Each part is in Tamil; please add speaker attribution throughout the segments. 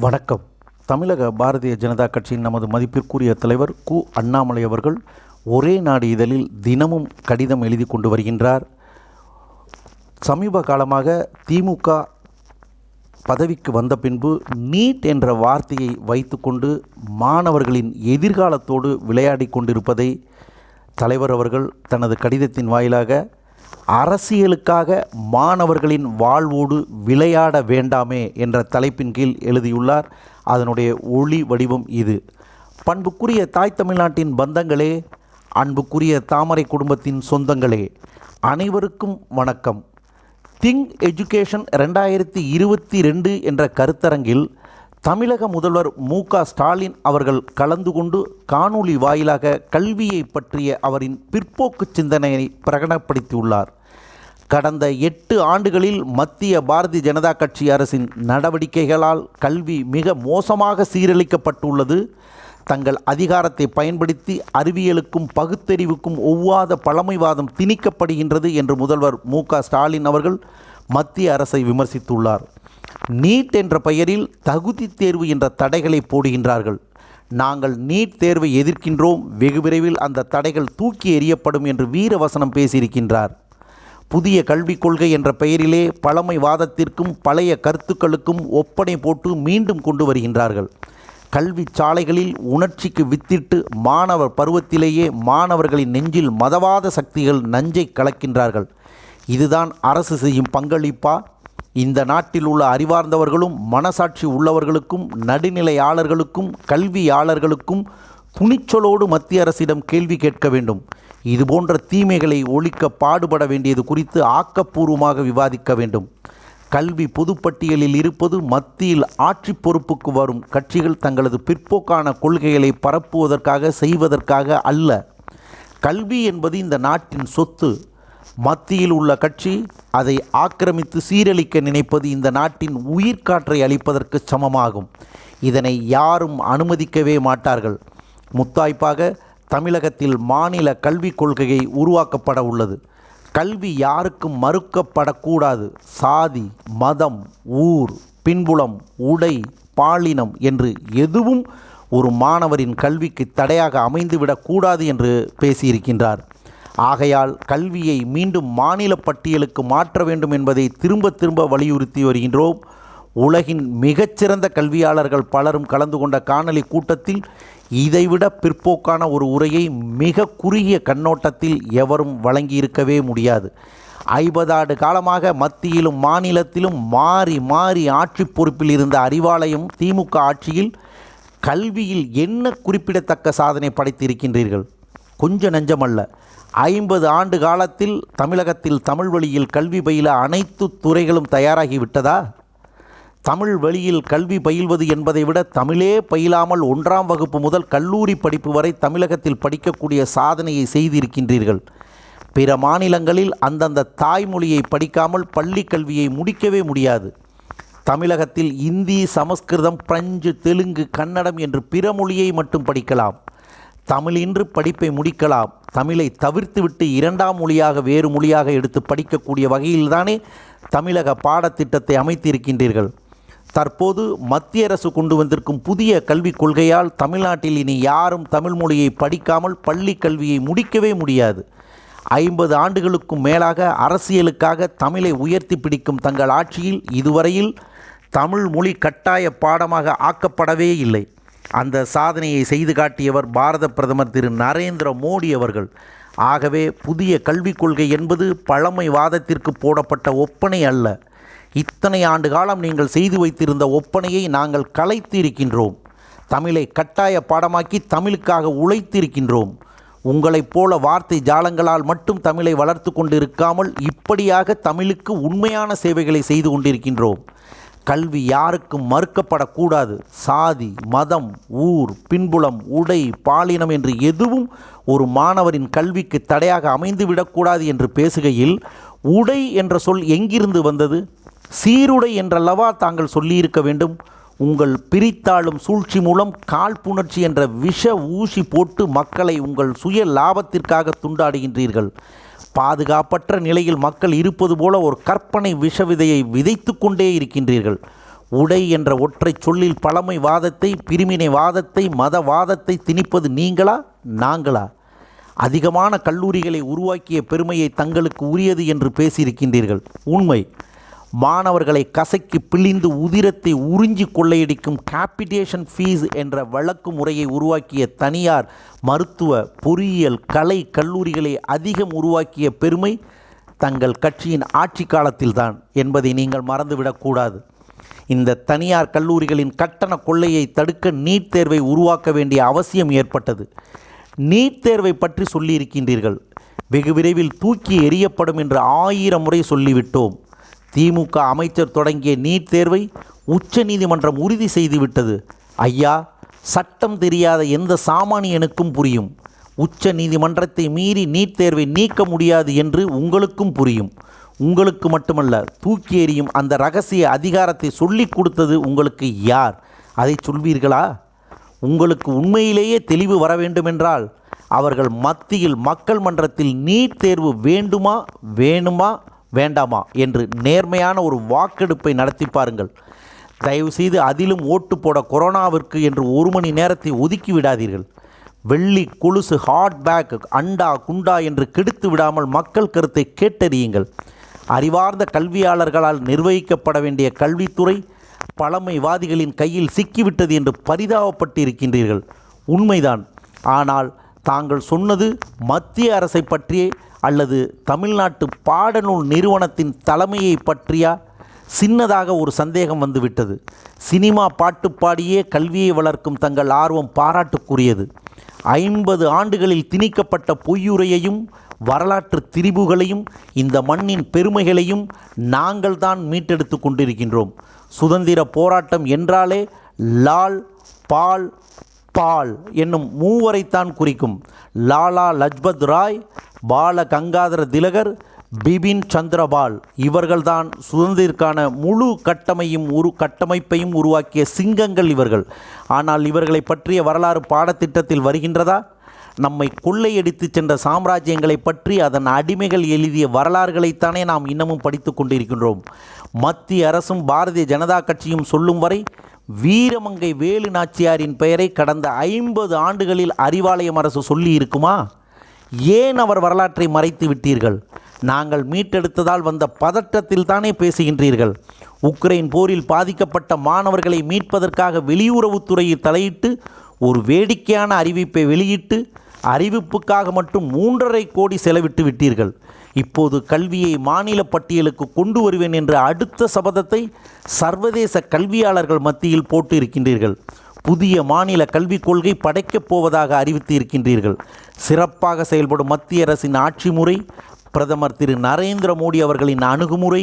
Speaker 1: வணக்கம். தமிழக பாரதிய ஜனதா கட்சியின் நமது மதிப்பிற்குரிய தலைவர் கு. அண்ணாமலை அவர்கள் ஒரே நாடு இதழில் தினமும் கடிதம் எழுதி கொண்டு வருகின்றார். சமீப காலமாக திமுக பதவிக்கு வந்த பின்பு நீட் என்ற வார்த்தையை வைத்துக்கொண்டு மாணவர்களின் எதிர்காலத்தோடு விளையாடி கொண்டிருப்பதை தலைவர் அவர்கள் தனது கடிதத்தின் வாயிலாக அரசியலுக்காக மாணவர்களின் வாழ்வோடு விளையாட வேண்டாமே என்ற தலைப்பின் கீழ் எழுதியுள்ளார். அதனுடைய ஒளி வடிவம் இது. பண்புக்குரிய தாய் தமிழ்நாட்டின் பந்தங்களே அன்புக்குரிய தாமரை குடும்பத்தின் சொந்தங்களே. அனைவருக்கும் வணக்கம். திங் எஜுகேஷன் ரெண்டாயிரத்தி இருபத்தி ரெண்டு என்ற கருத்தரங்கில் தமிழக முதல்வர் மு ஸ்டாலின் அவர்கள் கலந்து கொண்டு காணொளி வாயிலாக கல்வியை பற்றிய அவரின் பிற்போக்கு சிந்தனையை பிரகடனப்படுத்தியுள்ளார். கடந்த எட்டு ஆண்டுகளில் மத்திய பாரதிய ஜனதா கட்சி அரசின் நடவடிக்கைகளால் கல்வி மிக மோசமாக சீரழிக்கப்பட்டுள்ளது. தங்கள் அதிகாரத்தை பயன்படுத்தி அறிவியலுக்கும் பகுத்தறிவுக்கும் ஒவ்வாத பழமைவாதம் திணிக்கப்படுகின்றது என்று முதல்வர் மு ஸ்டாலின் அவர்கள் மத்திய அரசை விமர்சித்துள்ளார். நீட் என்ற பெயரில் தகுதி தேர்வு என்ற தடைகளை போடுகின்றார்கள். நாங்கள் நீட் தேர்வை எதிர்க்கின்றோம். வெகு விரைவில் அந்த தடைகள் தூக்கி எறியப்படும் என்று வீரவசனம் பேசியிருக்கின்றார். புதிய கல்விக் கொள்கை என்ற பெயரிலே பழமைவாதத்திற்கும் பழைய கருத்துக்களுக்கும் ஒப்பனை போட்டு மீண்டும் கொண்டு வருகின்றார்கள். கல்வி சாலைகளில் உணர்ச்சிக்கு வித்திட்டு மாணவர் பருவத்திலேயே மாணவர்களின் நெஞ்சில் மதவாத சக்திகள் நஞ்சை கலக்கின்றார்கள். இதுதான் அரசு செய்யும் பங்களிப்பா? இந்த நாட்டில் உள்ள அறிவார்ந்தவர்களும் மனசாட்சி உள்ளவர்களுக்கும் நடுநிலையாளர்களுக்கும் கல்வியாளர்களுக்கும் துணிச்சலோடு மத்திய அரசிடம் கேள்வி கேட்க வேண்டும். இதுபோன்ற தீமைகளை ஒழிக்க பாடுபட வேண்டியது குறித்து ஆக்கப்பூர்வமாக விவாதிக்க வேண்டும். கல்வி பொதுப்பட்டியலில் இருப்பது மத்தியில் ஆட்சி பொறுப்புக்கு வரும். கட்சிகள் தங்களது பிற்போக்கான கொள்கைகளை பரப்புவதற்காக செய்வதற்காக அல்ல. கல்வி என்பது இந்த நாட்டின் சொத்து. மத்தியில் உள்ள கட்சி அதை ஆக்கிரமித்து சீரழிக்க நினைப்பது இந்த நாட்டின் உயிர்காற்றை அளிப்பதற்கு சமமாகும். இதனை யாரும் அனுமதிக்கவே மாட்டார்கள். முத்தாய்ப்பாக தமிழகத்தில் மாநில கல்விக் கொள்கையை உருவாக்கப்பட உள்ளது. கல்வி யாருக்கும் மறுக்கப்படக்கூடாது. சாதி மதம் ஊர் பின்புலம் உடை பாலினம் என்று எதுவும் ஒரு மாணவரின் கல்விக்கு தடையாக அமைந்துவிடக்கூடாது என்று பேசியிருக்கின்றார். ஆகையால் கல்வியை மீண்டும் மாநில பட்டியலுக்கு மாற்ற வேண்டும் என்பதை திரும்ப திரும்ப வலியுறுத்தி வருகின்றோம். உலகின் மிகச்சிறந்த கல்வியாளர்கள் பலரும் கலந்து கொண்ட காணொலி கூட்டத்தில் இதைவிட பிற்போக்கான ஒரு உரையை மிக குறுகிய கண்ணோட்டத்தில் எவரும் வழங்கியிருக்கவே முடியாது. ஐம்பதாண்டு காலமாக மத்தியிலும் மாநிலத்திலும் மாறி மாறி ஆட்சி பொறுப்பில் இருந்த அறிவாலயம் திமுக ஆட்சியில் கல்வியில் என்ன குறிப்பிடத்தக்க சாதனை படைத்திருக்கின்றீர்கள்? கொஞ்ச நெஞ்சமல்ல. ஐம்பது ஆண்டு காலத்தில் தமிழகத்தில் தமிழ் வழியில் கல்வி பயில அனைத்து துறைகளும் தயாராகி விட்டதா? தமிழ் வழியில் கல்வி பயில்வது என்பதை விட தமிழே பயிலாமல் ஒன்றாம் வகுப்பு முதல் கல்லூரி படிப்பு வரை தமிழகத்தில் படிக்கக்கூடிய சாதனையை செய்திருக்கின்றீர்கள். பிற மாநிலங்களில் அந்தந்த தாய்மொழியை படிக்காமல் பள்ளி கல்வியை முடிக்கவே முடியாது. தமிழகத்தில் இந்தி சமஸ்கிருதம் பிரெஞ்சு தெலுங்கு கன்னடம் என்று பிற மொழியை மட்டும் படிக்கலாம். தமிழின்று படிப்பை முடிக்கலாம். தமிழை தவிர்த்துவிட்டு இரண்டாம் மொழியாக வேறு மொழியாக எடுத்து படிக்கக்கூடிய வகையில்தானே தமிழக பாடத்திட்டத்தை அமைத்திருக்கின்றீர்கள். தற்போது மத்திய அரசு கொண்டு வந்திருக்கும் புதிய கல்விக் கொள்கையால் தமிழ்நாட்டில் இனி யாரும் தமிழ் மொழியை படிக்காமல் பள்ளி கல்வியை முடிக்கவே முடியாது. ஐம்பது ஆண்டுகளுக்கும் மேலாக அரசியலுக்காக தமிழை உயர்த்தி பிடிக்கும் தங்கள் ஆட்சியில் இதுவரையில் தமிழ் மொழி கட்டாய பாடமாக ஆக்கப்படவே இல்லை. அந்த சாதனையை செய்து காட்டியவர் பாரத பிரதமர் திரு நரேந்திர மோடி அவர்கள். ஆகவே புதிய கல்விக் கொள்கை என்பது பழமைவாதத்திற்கு போடப்பட்ட ஒப்பனை அல்ல. இத்தனை ஆண்டு காலம் நீங்கள் செய்து வைத்திருந்த ஒப்பனையை நாங்கள் கலைத்து இருக்கின்றோம் தமிழை கட்டாய பாடமாக்கி தமிழுக்காக உழைத்திருக்கின்றோம். உங்களைப் போல வார்த்தை ஜாலங்களால் மட்டும் தமிழை வளர்த்து கொண்டு இருக்காமல் இப்படியாக தமிழுக்கு உண்மையான சேவைகளை செய்து கொண்டிருக்கின்றோம். கல்வி யாருக்கும் மறுக்கப்படக்கூடாது. சாதி மதம் ஊர் பின்புலம் உடை பாலினம் என்று எதுவும் ஒரு மாணவரின் கல்விக்கு தடையாக அமைந்துவிடக்கூடாது என்று பேசுகையில் உடை என்ற சொல் எங்கிருந்து வந்தது? சீருடை என்றல்லவா தாங்கள் சொல்லியிருக்க வேண்டும்? உங்கள் பிரித்தாளும் சூழ்ச்சி மூலம் காழ்ப்புணர்ச்சி என்ற விஷ ஊசி போட்டு மக்களை உங்கள் சுய லாபத்திற்காக துண்டாடுகின்றீர்கள். பாதுகாப்பற்ற நிலையில் மக்கள் இருப்பது போல ஒரு கற்பனை விஷ விதையை விதைத்து கொண்டே இருக்கின்றீர்கள். உடை என்ற ஒற்றைச் சொல்லில் பழமை வாதத்தை பிரிமினை வாதத்தை மதவாதத்தை திணிப்பது நீங்களா? நாங்களா? அதிகமான கல்லூரிகளை உருவாக்கிய பெருமையை தங்களுக்கு உரியது என்று பேசியிருக்கின்றீர்கள். உண்மை. மாணவர்களை கசக்கி பிழிந்து உதிரத்தை உறிஞ்சி கொள்ளையடிக்கும் கேபிடேஷன் ஃபீஸ் என்ற வழக்கு முறையை உருவாக்கிய தனியார் மருத்துவ பொறியியல் கலை கல்லூரிகளை அதிகம் உருவாக்கிய பெருமை தங்கள் கட்சியின் ஆட்சி காலத்தில்தான் என்பதை நீங்கள் மறந்துவிடக்கூடாது. இந்த தனியார் கல்லூரிகளின் கட்டண கொள்ளையை தடுக்க நீட் தேர்வை உருவாக்க வேண்டிய அவசியம் ஏற்பட்டது. நீட் தேர்வை பற்றி சொல்லியிருக்கின்றீர்கள். வெகு விரைவில் தூக்கி எறியப்படும் என்று ஆயிரம் முறை சொல்லிவிட்டோம். திமுக அமைச்சர் தொடங்கிய நீட் தேர்வை உச்சநீதிமன்றம் உறுதி செய்துவிட்டது. ஐயா சட்டம் தெரியாத எந்த சாமானியனுக்கும் புரியும். உச்ச நீதிமன்றத்தை மீறி நீட் தேர்வை நீக்க முடியாது என்று உங்களுக்கும் புரியும். உங்களுக்கு மட்டுமல்ல தூக்கி எறியும் அந்த ரகசிய அதிகாரத்தை சொல்லிக் கொடுத்தது உங்களுக்கு யார்? அதை சொல்வீர்களா? உங்களுக்கு உண்மையிலேயே தெளிவு வர வேண்டுமென்றால் அவர்கள் மத்தியில் மக்கள் மன்றத்தில் நீட் தேர்வு வேண்டுமா வேணுமா? வேண்டாமா என்று நேர்மையான ஒரு வாக்கெடுப்பை நடத்தி பாருங்கள். தயவுசெய்து அதிலும் ஓட்டு போட கொரோனாவிற்கு என்று ஒரு மணி நேரத்தை ஒதுக்கி விடாதீர்கள். வெள்ளி கொலுசு ஹாட் பேக் அண்டா குண்டா என்று கெடுத்து விடாமல் மக்கள் கருத்தை கேட்டறியுங்கள். அறிவார்ந்த கல்வியாளர்களால் நிர்வகிக்கப்பட வேண்டிய கல்வித்துறை பழமைவாதிகளின் கையில் சிக்கிவிட்டது என்று பரிதாபப்பட்டு இருக்கின்றீர்கள் உண்மைதான். ஆனால் தாங்கள் சொன்னது மத்திய அரசை பற்றியே அல்லது தமிழ்நாட்டு பாடநூல் நிறுவனத்தின் தலைமையை பற்றியா? சின்னதாக ஒரு சந்தேகம் வந்துவிட்டது. சினிமா பாட்டு பாடியே கல்வியை வளர்க்கும் தங்கள் ஆர்வம் பாராட்டுக்குரியது. ஐம்பது ஆண்டுகளில் திணிக்கப்பட்ட பொய்யுரையையும் வரலாற்று திரிபுகளையும் இந்த மண்ணின் பெருமைகளையும் நாங்கள் தான் மீட்டெடுத்து கொண்டிருக்கின்றோம். சுதந்திர போராட்டம் என்றாலே லால் பால் பால் என்னும் மூவரைத்தான் குறிக்கும். லாலா லஜ்பத் ராய் பால கங்காதர திலகர் பிபின் சந்திரபால் இவர்கள்தான் சுதந்திரத்திற்கான முழு கட்டமையும் உரு கட்டமைப்பையும் உருவாக்கிய சிங்கங்கள் இவர்கள். ஆனால் இவர்களை பற்றிய வரலாறு பாடத்திட்டத்தில் வருகின்றதா? நம்மை கொள்ளையடித்து சென்ற சாம்ராஜ்யங்களை பற்றி அதன் அடிமைகள் எழுதிய வரலாறுகளைத்தானே நாம் இன்னமும் படித்து கொண்டிருக்கின்றோம். மத்திய அரசும் பாரதிய ஜனதா கட்சியும் சொல்லும் வரை வீரமங்கை வேலு நாச்சியாரின் பெயரை கடந்த ஐம்பது ஆண்டுகளில் அறிவாலயம் அரசு சொல்லி இருக்குமா ஏன் அவர் வரலாற்றை மறைத்து விட்டீர்கள்? நாங்கள் மீட்டெடுத்ததால் வந்த பதற்றத்தில் தானே பேசுகின்றீர்கள்? உக்ரைன் போரில் பாதிக்கப்பட்ட மாணவர்களை மீட்பதற்காக வெளியுறவுத்துறையை தலையிட்டு ஒரு வேடிக்கையான அறிவிப்பை வெளியிட்டு அறிவிப்புக்காக மட்டும் மூன்றரை கோடி செலவிட்டு விட்டீர்கள். இப்போது கல்வியை மாநில பட்டியலுக்கு கொண்டு வருவேன் என்ற அடுத்த சபதத்தை சர்வதேச கல்வியாளர்கள் மத்தியில் போட்டு இருக்கின்றீர்கள். புதிய மாநில கல்விக் கொள்கை படைக்கப் போவதாக அறிவித்து இருக்கின்றீர்கள் சிறப்பாக செயல்படும் மத்திய அரசின் ஆட்சி முறை பிரதமர் திரு நரேந்திர மோடி அவர்களின் அணுகுமுறை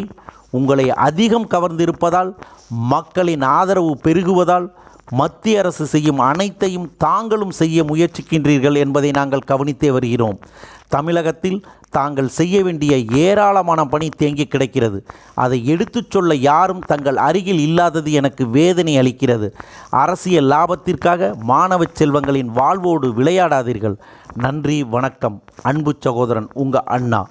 Speaker 1: உங்களை அதிகம் கவர்ந்திருப்பதால் மக்களின் ஆதரவு பெருகுவதால் மத்திய அரசு செய்யும் அனைத்தையும் தாங்களும் செய்ய முயற்சிக்கின்றீர்கள் என்பதை நாங்கள் கவனித்தே வருகிறோம். தமிழகத்தில் தாங்கள் செய்ய வேண்டிய ஏராளமான பணி தேங்கி கிடக்கிறது. அதை எடுத்துச் சொல்ல யாரும் தங்கள் அருகில் இல்லாதது எனக்கு வேதனை அளிக்கிறது. அரசியல் லாபத்திற்காக மாணவ செல்வங்களின் வாழ்வோடு விளையாடாதீர்கள். நன்றி வணக்கம். அன்பு சகோதரன் உங்கள் அண்ணா.